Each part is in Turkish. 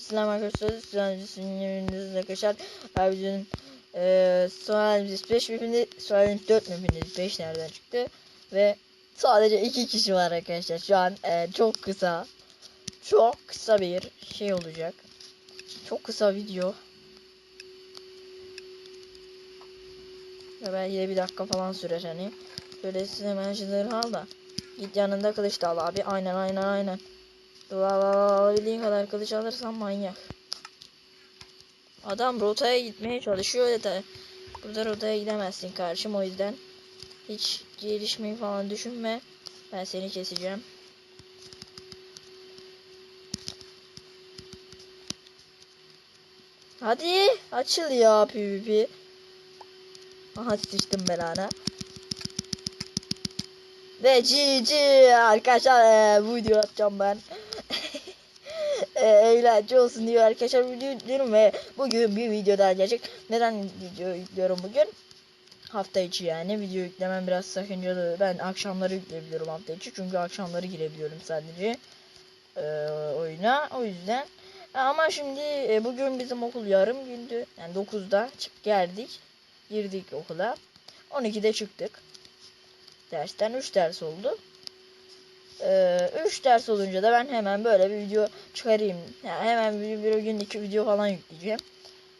Selam arkadaşlar. Sizin yeminizde arkadaşlar. Abi videonun eee Sualimiz 5 mapinde Sualimiz 4 mapinde 5 nereden çıktı? Ve sadece 2 kişi var arkadaşlar. Şu an eee, çok kısa çok kısa bir şey olacak. Çok kısa video. Ve belki bir dakika falan sürer hani. Şöyle size hemen şunları al da. Git yanında kılıç da al abi. Aynen aynen aynen. Alabildiğin kadar kılıç alırsan manyak. Adam rotaya gitmeye çalışıyor da burada rotaya gidemezsin karşım o yüzden hiç gelişmeyi falan düşünme. Ben seni keseceğim. Hadi açıl ya PvP. Aha sıçtım belana. Ve GG arkadaşlar e, bu video atacağım ben. e, eğlence olsun diyor arkadaşlar video yüklüyorum ve bugün bir video daha gelecek. Neden video yüklüyorum bugün? Hafta içi yani video yüklemem biraz sakıncalı. Ben akşamları yükleyebiliyorum hafta içi çünkü akşamları girebiliyorum sadece e, oyuna. O yüzden ama şimdi e, bugün bizim okul yarım gündü. Yani 9'da çık geldik. Girdik okula. 12'de çıktık. Dersten 3 ders oldu. 3 ders olunca da ben hemen böyle bir video çıkarayım. Yani hemen bir, bir gün iki video falan yükleyeceğim.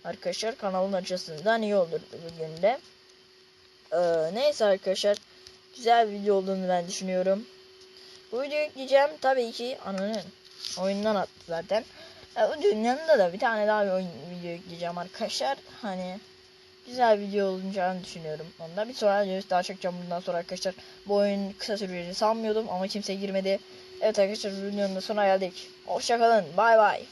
Arkadaşlar kanalın açısından iyi olur bugün de. Ee, neyse arkadaşlar. Güzel bir video olduğunu ben düşünüyorum. Bu videoyu yükleyeceğim. Tabii ki ananın oyundan attı zaten. Videonun yanında da bir tane daha bir oyun video yükleyeceğim arkadaşlar. Hani güzel video olacağını düşünüyorum. Onda bir sonra videosu daha çekeceğim bundan sonra arkadaşlar. Bu oyun kısa süreceğini sanmıyordum ama kimse girmedi. Evet arkadaşlar videonun da sonuna geldik. Hoşçakalın. Bay bay.